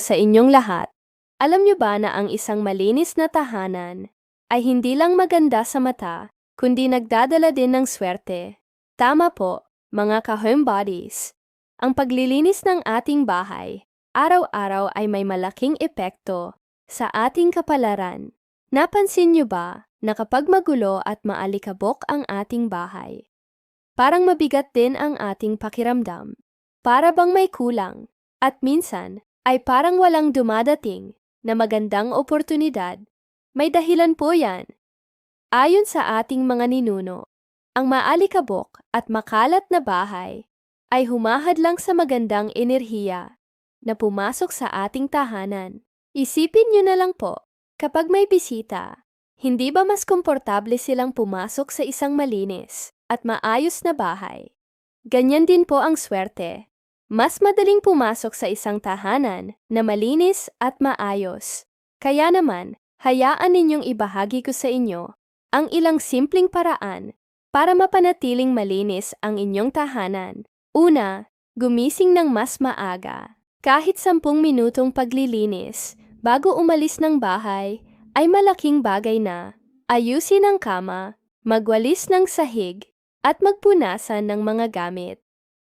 sa inyong lahat. Alam niyo ba na ang isang malinis na tahanan ay hindi lang maganda sa mata, kundi nagdadala din ng swerte? Tama po, mga ka-homebodies. Ang paglilinis ng ating bahay, araw-araw ay may malaking epekto sa ating kapalaran. Napansin niyo ba na kapag magulo at maalikabok ang ating bahay, parang mabigat din ang ating pakiramdam. Para bang may kulang, at minsan ay parang walang dumadating na magandang oportunidad. May dahilan po yan. Ayon sa ating mga ninuno, ang maalikabok at makalat na bahay ay humahad lang sa magandang enerhiya na pumasok sa ating tahanan. Isipin nyo na lang po, kapag may bisita, hindi ba mas komportable silang pumasok sa isang malinis at maayos na bahay? Ganyan din po ang swerte. Mas madaling pumasok sa isang tahanan na malinis at maayos. Kaya naman, hayaan ninyong ibahagi ko sa inyo ang ilang simpleng paraan para mapanatiling malinis ang inyong tahanan. Una, gumising ng mas maaga. Kahit sampung minutong paglilinis bago umalis ng bahay ay malaking bagay na. Ayusin ang kama, magwalis ng sahig, at magpunasan ng mga gamit.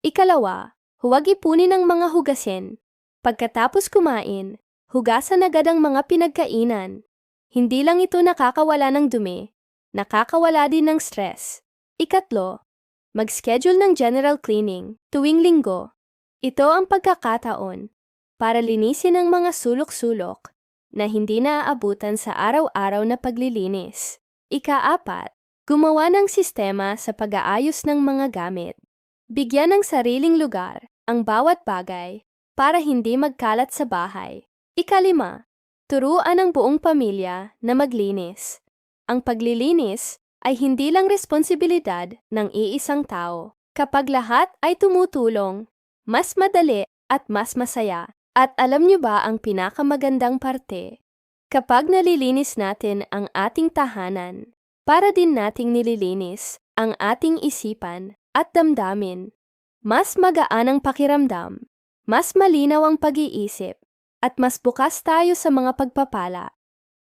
Ikalawa, huwag ipunin ang mga hugasin. Pagkatapos kumain, hugasan agad ang mga pinagkainan. Hindi lang ito nakakawala ng dumi, nakakawala din ng stress. Ikatlo, mag-schedule ng general cleaning tuwing linggo. Ito ang pagkakataon para linisin ang mga sulok-sulok na hindi naaabutan sa araw-araw na paglilinis. Ikaapat, gumawa ng sistema sa pag-aayos ng mga gamit. Bigyan ng sariling lugar ang bawat bagay para hindi magkalat sa bahay. Ikalima, turuan ang buong pamilya na maglinis. Ang paglilinis ay hindi lang responsibilidad ng iisang tao. Kapag lahat ay tumutulong, mas madali at mas masaya. At alam niyo ba ang pinakamagandang parte? Kapag nalilinis natin ang ating tahanan, para din nating nililinis ang ating isipan at damdamin. Mas magaan ang pakiramdam, mas malinaw ang pag-iisip, at mas bukas tayo sa mga pagpapala.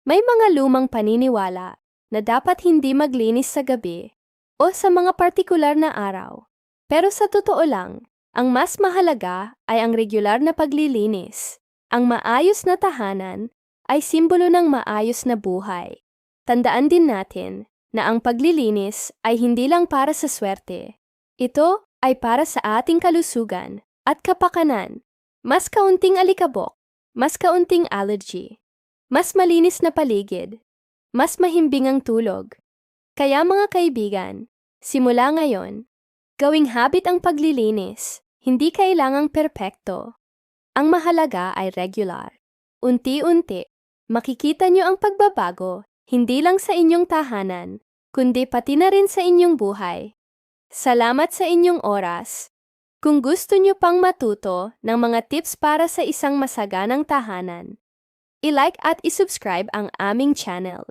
May mga lumang paniniwala na dapat hindi maglinis sa gabi o sa mga partikular na araw. Pero sa totoo lang, ang mas mahalaga ay ang regular na paglilinis. Ang maayos na tahanan ay simbolo ng maayos na buhay. Tandaan din natin na ang paglilinis ay hindi lang para sa swerte. Ito ay para sa ating kalusugan at kapakanan. Mas kaunting alikabok, mas kaunting allergy, mas malinis na paligid, mas mahimbing ang tulog. Kaya mga kaibigan, simula ngayon, gawing habit ang paglilinis. Hindi kailangang perpekto. Ang mahalaga ay regular. Unti-unti, makikita niyo ang pagbabago, hindi lang sa inyong tahanan, kundi pati na rin sa inyong buhay. Salamat sa inyong oras. Kung gusto niyo pang matuto ng mga tips para sa isang masaganang tahanan, i-like at i-subscribe ang aming channel.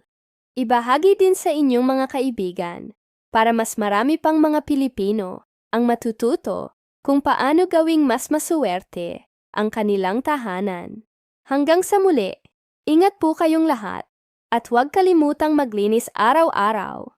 Ibahagi din sa inyong mga kaibigan para mas marami pang mga Pilipino ang matututo kung paano gawing mas masuwerte ang kanilang tahanan. Hanggang sa muli, ingat po kayong lahat at huwag kalimutang maglinis araw-araw.